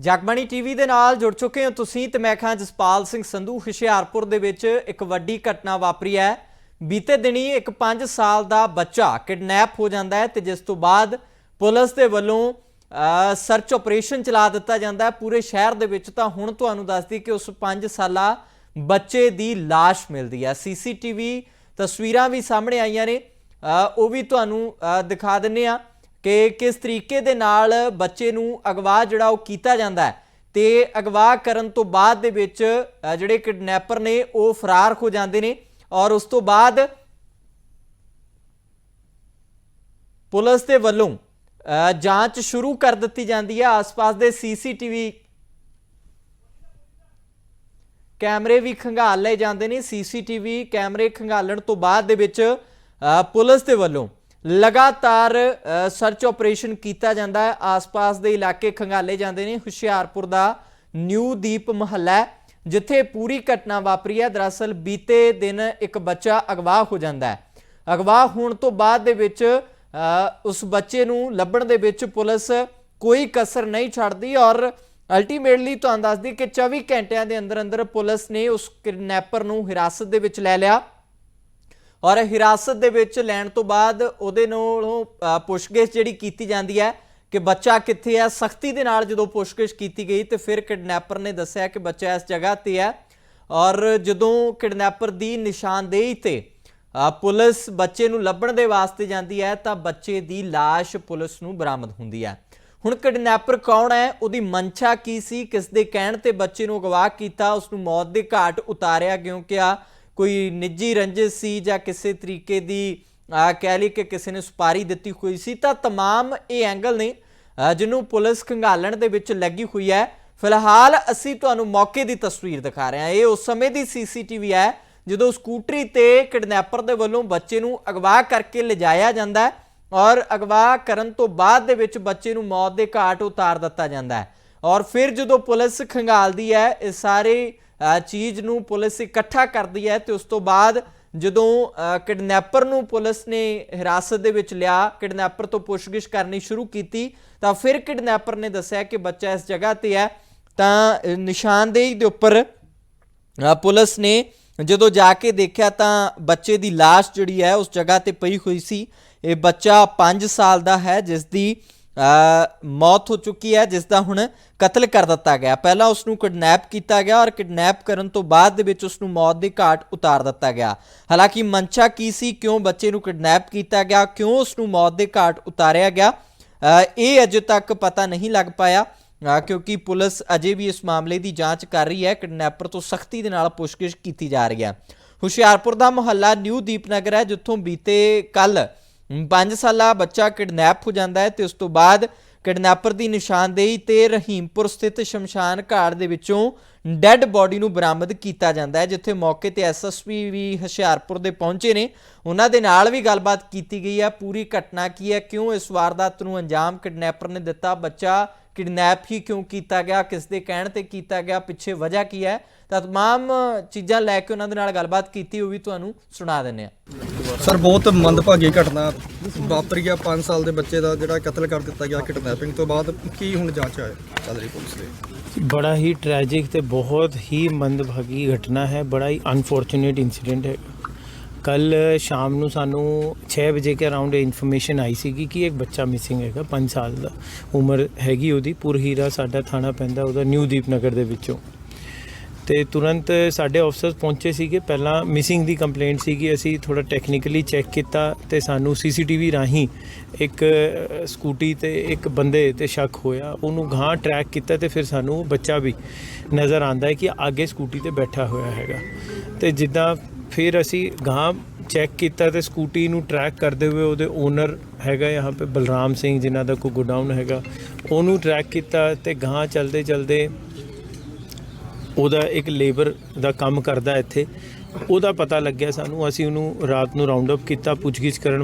Jagbani TV ਦੇ ਨਾਲ ਜੁੜ ਚੁੱਕੇ ਹੋ ਤੁਸੀਂ ਤੇ ਮੈਂ ਖਾਂ ਜਸਪਾਲ ਸਿੰਘ ਸੰਧੂ, ਹੁਸ਼ਿਆਰਪੁਰ ਦੇ ਵਿੱਚ ਇੱਕ ਵੱਡੀ ਘਟਨਾ ਵਾਪਰੀ ਹੈ। ਬੀਤੇ ਦਿਨੀ ਇੱਕ 5 ਸਾਲ ਦਾ ਬੱਚਾ ਕਿਡਨੈਪ ਹੋ ਜਾਂਦਾ ਹੈ ਤੇ ਜਿਸ ਤੋਂ ਬਾਅਦ ਪੁਲਿਸ ਦੇ ਵੱਲੋਂ ਸਰਚ ਆਪਰੇਸ਼ਨ ਚਲਾ ਦਿੱਤਾ ਜਾਂਦਾ ਹੈ। ਪੂਰੇ ਸ਼ਹਿਰ ਦੇ ਵਿੱਚ ਤਾਂ ਹੁਣ ਤੁਹਾਨੂੰ ਦੱਸਦੀ ਕਿ ਉਸ 5 ਸਾਲਾ ਬੱਚੇ ਦੀ ਲਾਸ਼ ਮਿਲਦੀ ਹੈ। ਸੀਸੀਟੀਵੀ ਤਸਵੀਰਾਂ ਵੀ ਸਾਹਮਣੇ ਆਈਆਂ ਨੇ। ਉਹ ਵੀ ਤੁਹਾਨੂੰ ਦਿਖਾ ਦਿੰਨੇ ਆ ਕਿ ਕਿਸ ਤਰੀਕੇ ਦੇ ਨਾਲ ਬੱਚੇ ਨੂੰ ਅਗਵਾ ਜਿਹੜਾ ਉਹ ਕੀਤਾ ਜਾਂਦਾ ਹੈ। ਤੇ ਅਗਵਾ ਕਰਨ ਤੋਂ ਬਾਅਦ ਦੇ ਵਿੱਚ ਜਿਹੜੇ ਕਿਡਨੈਪਰ ਨੇ, ਉਹ ਫਰਾਰ ਹੋ ਜਾਂਦੇ ਨੇ ਔਰ ਉਸ ਤੋਂ ਬਾਅਦ ਪੁਲਿਸ ਦੇ ਵੱਲੋਂ ਜਾਂਚ ਸ਼ੁਰੂ ਕਰ ਦਿੱਤੀ ਜਾਂਦੀ ਹੈ। ਆਸ-ਪਾਸ ਦੇ ਸੀਸੀਟੀਵੀ ਕੈਮਰੇ ਵੀ ਖੰਗਾਲ ਲਏ ਜਾਂਦੇ ਨੇ। ਸੀਸੀਟੀਵੀ ਕੈਮਰੇ ਖੰਗਾਲਣ ਤੋਂ ਬਾਅਦ ਦੇ ਵਿੱਚ ਪੁਲਿਸ ਦੇ ਵੱਲੋਂ ਲਗਾਤਾਰ ਸਰਚ ਆਪਰੇਸ਼ਨ ਕੀਤਾ ਜਾਂਦਾ ਹੈ। ਆਸ-ਪਾਸ ਦੇ ਇਲਾਕੇ ਖੰਗਾਲੇ ਜਾਂਦੇ ਨੇ। ਹੁਸ਼ਿਆਰਪੁਰ ਦਾ ਨਿਊ ਦੀਪ ਮਹੱਲਾ ਜਿੱਥੇ ਪੂਰੀ ਘਟਨਾ ਵਾਪਰੀ ਹੈ। ਦਰਅਸਲ ਬੀਤੇ ਦਿਨ ਇੱਕ ਬੱਚਾ ਅਗਵਾ ਹੋ ਜਾਂਦਾ ਹੈ। ਅਗਵਾ ਹੋਣ ਤੋਂ ਬਾਅਦ ਦੇ ਵਿੱਚ ਉਸ ਬੱਚੇ ਨੂੰ ਲੱਭਣ ਦੇ ਵਿੱਚ ਪੁਲਿਸ ਕੋਈ ਕਸਰ ਨਹੀਂ ਛੱਡਦੀ ਔਰ ਅਲਟੀਮੇਟਲੀ ਤੁਹਾਨੂੰ ਦੱਸਦੀ ਕਿ 24 ਘੰਟਿਆਂ ਦੇ ਅੰਦਰ ਅੰਦਰ ਪੁਲਿਸ ਨੇ ਉਸ ਕਿਡਨੈਪਰ ਨੂੰ ਹਿਰਾਸਤ ਦੇ ਵਿੱਚ ਲੈ ਲਿਆ। ਔਰ ਹਿਰਾਸਤ ਦੇ ਵਿੱਚ ਲੈਣ ਤੋਂ ਬਾਅਦ ਉਹਦੇ ਨਾਲੋਂ ਪੁੱਛਗਿੱਛ ਜਿਹੜੀ ਕੀਤੀ ਜਾਂਦੀ ਹੈ ਕਿ ਬੱਚਾ ਕਿੱਥੇ ਹੈ, ਸਖਤੀ ਦੇ ਨਾਲ ਜਦੋਂ ਪੁੱਛਗਿੱਛ ਕੀਤੀ ਗਈ ਤੇ ਫਿਰ ਕਿਡਨੈਪਰ ਨੇ ਦੱਸਿਆ ਕਿ ਬੱਚਾ ਇਸ ਜਗ੍ਹਾ ਤੇ ਹੈ। ਔਰ ਜਦੋਂ ਕਿਡਨੈਪਰ ਦੀ ਨਿਸ਼ਾਨਦੇਹੀ ਤੇ ਪੁਲਿਸ ਬੱਚੇ ਨੂੰ ਲੱਭਣ ਦੇ ਵਾਸਤੇ ਜਾਂਦੀ ਹੈ ਤਾਂ ਬੱਚੇ ਦੀ ਲਾਸ਼ ਪੁਲਿਸ ਨੂੰ ਬਰਾਮਦ ਹੁੰਦੀ ਹੈ। ਹੁਣ ਕਿਡਨੈਪਰ ਕੌਣ ਹੈ, ਉਹਦੀ ਮਨਸ਼ਾ ਕੀ ਸੀ ਕਿਸ ਦੇ ਕਹਿਣ ਤੇ ਬੱਚੇ ਨੂੰ ਅਗਵਾ ਕੀਤਾ ਉਸ ਨੂੰ ਮੌਤ ਦੇ ਘਾਟ ਉਤਾਰਿਆ ਕਿਉਂਕਿ ਆ ਕੋਈ ਨਿੱਜੀ ਰੰਜਿਸ਼ ਸੀ ਜਾਂ ਕਿਸੇ ਤਰੀਕੇ ਦੀ ਆ ਕਹਿ ਲਈ ਕਿ ਕਿਸੇ ਨੇ ਸੁਪਾਰੀ ਦਿੱਤੀ ਹੋਈ ਸੀ ਤਾਂ तमाम ਇਹ ਐਂਗਲ ਨੇ ਅ, ਜਿਹਨੂੰ ਪੁਲਿਸ ਖੰਗਾਲਣ ਦੇ ਵਿੱਚ ਲੱਗੀ ਹੋਈ ਹੈ ਫਿਲਹਾਲ ਅਸੀਂ ਤੁਹਾਨੂੰ ਮੌਕੇ ਦੀ ਤਸਵੀਰ ਦਿਖਾ ਰਹੇ ਹਾਂ ਇਹ ਉਸ ਸਮੇਂ ਦੀ ਸੀਸੀਟੀਵੀ ਹੈ ਜਦੋਂ ਸਕੂਟਰੀ ਤੇ ਕਿਡਨੈਪਰ ਦੇ ਵੱਲੋਂ ਬੱਚੇ ਨੂੰ ਅਗਵਾ ਕਰਕੇ ਲਿਜਾਇਆ ਜਾਂਦਾ ਹੈ ਔਰ ਅਗਵਾ ਕਰਨ ਤੋਂ ਬਾਅਦ ਦੇ ਵਿੱਚ ਬੱਚੇ ਨੂੰ ਮੌਤ ਦੇ ਘਾਟ ਉਤਾਰ ਦਿੱਤਾ ਜਾਂਦਾ ਹੈ ਔਰ ਫਿਰ ਜਦੋਂ ਪੁਲਿਸ ਖੰਗਾਲਦੀ ਹੈ ਇਸ ਸਾਰੇ ਅ, ਚੀਜ਼ ਨੂੰ ਪੁਲਿਸ ਇਕੱਠਾ ਕਰਦੀ ਹੈ ਤੇ ਉਸ ਤੋਂ ਬਾਅਦ ਜਦੋਂ ਕਿਡਨੈਪਰ ਨੂੰ ਪੁਲਿਸ ਨੇ ਹਿਰਾਸਤ ਦੇ ਵਿੱਚ ਲਿਆ, ਕਿਡਨੈਪਰ ਤੋਂ ਪੁੱਛਗਿੱਛ ਕਰਨੀ ਸ਼ੁਰੂ ਕੀਤੀ, ਤਾਂ ਫਿਰ ਕਿਡਨੈਪਰ ਨੇ ਦੱਸਿਆ ਕਿ ਬੱਚਾ ਇਸ ਜਗ੍ਹਾ ਤੇ ਹੈ, ਤਾਂ ਨਿਸ਼ਾਨਦੇਹੀ ਦੇ ਉੱਪਰ ਪੁਲਿਸ ਨੇ ਜਦੋਂ ਜਾ ਕੇ ਦੇਖਿਆ ਤਾਂ ਬੱਚੇ ਦੀ লাশ ਜਿਹੜੀ ਹੈ ਉਸ ਜਗ੍ਹਾ ਤੇ ਪਈ ਹੋਈ ਸੀ। ਇਹ ਬੱਚਾ 5 ਸਾਲ ਦਾ ਹੈ ਜਿਸ ਦੀ ਮੌਤ ਹੋ ਚੁੱਕੀ ਹੈ ਜਿਸ ਦਾ ਹੁਣ ਕਤਲ ਕਰ ਦਿੱਤਾ ਗਿਆ। ਪਹਿਲਾਂ ਉਸ ਨੂੰ ਕਿਡਨੈਪ ਕੀਤਾ ਗਿਆ ਔਰ ਕਿਡਨੈਪ ਕਰਨ ਤੋਂ ਬਾਅਦ ਦੇ ਵਿੱਚ ਉਸ ਨੂੰ ਮੌਤ ਦੇ ਘਾਟ ਉਤਾਰ ਦਿੱਤਾ ਗਿਆ। ਹਾਲਾਂਕਿ ਮਨਸ਼ਾ ਕੀ ਸੀ, ਕਿਉਂ ਬੱਚੇ ਨੂੰ ਕਿਡਨੈਪ ਕੀਤਾ ਗਿਆ, ਕਿਉਂ ਉਸ ਨੂੰ ਮੌਤ ਦੇ ਘਾਟ ਉਤਾਰਿਆ ਗਿਆ ਇਹ ਅਜੇ ਤੱਕ ਪਤਾ ਨਹੀਂ ਲੱਗ ਪਾਇਆ ਕਿਉਂਕਿ ਪੁਲਿਸ ਅਜੇ ਵੀ ਇਸ ਮਾਮਲੇ ਦੀ ਜਾਂਚ ਕਰ ਰਹੀ ਹੈ। ਕਿਡਨੈਪਰ ਤੋਂ ਸਖਤੀ ਦੇ ਨਾਲ ਪੁੱਛਗਿੱਛ ਕੀਤੀ ਜਾ ਰਹੀ ਹੈ। ਹੁਸ਼ਿਆਰਪੁਰ ਦਾ ਮੁਹੱਲਾ ਨਿਊ ਦੀਪਨਗਰ ਹੈ, ਜਿੱਥੋਂ ਬੀਤੇ ਕੱਲ 5 ਸਾਲਾ ਬੱਚਾ ਕਿਡਨੈਪ ਹੋ ਜਾਂਦਾ ਹੈ ਤੇ ਉਸ ਤੋਂ ਬਾਅਦ ਕਿਡਨੈਪਰ ਦੀ ਨਿਸ਼ਾਨਦੇਹੀ ਤੇ ਰਹੀਮਪੁਰ ਸਥਿਤ ਸ਼ਮਸ਼ਾਨ ਘਾਟ ਦੇ ਵਿੱਚੋਂ ਡੈੱਡ ਬਾਡੀ ਨੂੰ ਬਰਾਮਦ ਕੀਤਾ ਜਾਂਦਾ ਹੈ, ਜਿੱਥੇ ਮੌਕੇ ਤੇ ਐਸਐਸਪੀ ਵੀ ਹੁਸ਼ਿਆਰਪੁਰ ਦੇ ਪਹੁੰਚੇ ਨੇ। ਉਹਨਾਂ ਦੇ ਨਾਲ ਵੀ ਗੱਲਬਾਤ ਕੀਤੀ ਗਈ ਹੈ। ਪੂਰੀ ਘਟਨਾ ਕੀ ਹੈ? ਕਿਉਂ ਇਸ ਵਾਰਦਾਤ ਨੂੰ ਅੰਜਾਮ ਕਿਡਨੈਪਰ ਨੇ ਦਿੱਤਾ? ਬੱਚਾ ਕਿਡਨੈਪ ਹੀ ਕਿਉਂ ਕੀਤਾ ਗਿਆ ਕਿਸ ਦੇ ਕਹਿਣ ਤੇ ਕੀਤਾ ਗਿਆ ਪਿੱਛੇ ਵਜ੍ਹਾ ਕੀ ਹੈ ਤਾਂ तमाम ਚੀਜ਼ਾਂ ਲੈ ਕੇ ਉਹਨਾਂ ਦੇ ਨਾਲ ਗੱਲਬਾਤ ਕੀਤੀ ਉਹ ਵੀ ਤੁਹਾਨੂੰ ਸੁਣਾ ਦਿੰਨੇ ਆ ਸਰ ਬਹੁਤ ਮੰਦਭਾਗੀ ਘਟਨਾ ਵਾਪਰੀ ਆ 5 ਸਾਲ ਦੇ ਬੱਚੇ ਦਾ ਜਿਹੜਾ ਕਤਲ ਕਰ ਦਿੱਤਾ ਗਿਆ ਕਿਡਨੈਪਿੰਗ ਤੋਂ ਬਾਅਦ ਕੀ ਹੁਣ ਜਾਂਚ ਹੈ ਚੱਲ ਰਹੀ ਪੁਲਿਸ ਦੀ ਬੜਾ ਹੀ ਟ੍ਰੈਜਿਕ ਤੇ ਬਹੁਤ ਹੀ ਮੰਦਭਾਗੀ ਘਟਨਾ ਹੈ ਬੜਾ ਹੀ ਅਨਫੋਰਚੂਨੇਟ ਇਨਸੀਡੈਂਟ ਹੈ ਕੱਲ ਸ਼ਾਮ ਨੂੰ ਸਾਨੂੰ 6 ਵਜੇ ਕੇ ਅਰਾਊਂਡ ਇਨਫੋਰਮੇਸ਼ਨ ਆਈ ਸੀਗੀ ਕਿ ਇੱਕ ਬੱਚਾ ਮਿਸਿੰਗ ਹੈਗਾ 5 ਸਾਲ ਦਾ। ਉਮਰ ਹੈਗੀ ਉਹਦੀ, ਪੁਰਹੀਰਾ ਸਾਡਾ ਥਾਣਾ ਪੈਂਦਾ ਉਹਦਾ ਨਿਊ ਦੀਪਨਗਰ ਦੇ ਵਿੱਚੋਂ। ਤੇ ਤੁਰੰਤ ਸਾਡੇ ਆਫਸਰਸ ਪਹੁੰਚੇ ਸੀਗੇ। ਪਹਿਲਾਂ ਮਿਸਿੰਗ ਦੀ ਕੰਪਲੇਂਟ ਸੀਗੀ, ਅਸੀਂ ਥੋੜਾ ਟੈਕਨੀਕਲੀ ਚੈੱਕ ਕੀਤਾ ਤੇ ਸਾਨੂੰ ਸੀਸੀਟੀਵੀ ਰਾਹੀਂ ਇੱਕ ਸਕੂਟੀ ਤੇ ਇੱਕ ਬੰਦੇ ਤੇ ਸ਼ੱਕ ਹੋਇਆ। ਉਹਨੂੰ ਗਾਂ ਟਰੈਕ ਕੀਤਾ ਤੇ ਫਿਰ ਸਾਨੂੰ ਬੱਚਾ ਵੀ ਨਜ਼ਰ ਆਂਦਾ ਹੈ ਕਿ ਅੱਗੇ ਸਕੂਟੀ ਤੇ ਬੈਠਾ ਹੋਇਆ ਹੈਗਾ। ਤੇ ਜਿੱਦਾਂ ਫਿਰ ਅਸੀਂ ਗਾਂ ਚੈੱਕ ਕੀਤਾ ਤੇ ਸਕੂਟੀ ਨੂੰ ਟਰੈਕ ਕਰਦੇ ਹੋਏ ਉਹਦੇ ਓਨਰ ਹੈਗਾ ਯਹਾਂ ਪੇ ਬਲਰਾਮ ਸਿੰਘ, ਜਿਨ੍ਹਾਂ ਦਾ ਕੋ ਗੋਡਾਊਨ ਹੈਗਾ, ਉਹਨੂੰ ਟਰੈਕ ਕੀਤਾ ਤੇ ਗਾਂ ਚਲਦੇ ਚਲਦੇ ਉਹਦਾ ਇੱਕ ਲੇਬਰ ਦਾ ਕੰਮ ਕਰਦਾ ਇੱਥੇ। ਉਹਦਾ ਪਤਾ ਲੱਗਿਆ ਸਾਨੂੰ, ਅਸੀਂ ਉਹਨੂੰ ਰਾਤ ਨੂੰ ਰਾਉਂਡ ਅਪ ਕੀਤਾ, ਪੁੱਛਗਿੱਛ ਕਰਨ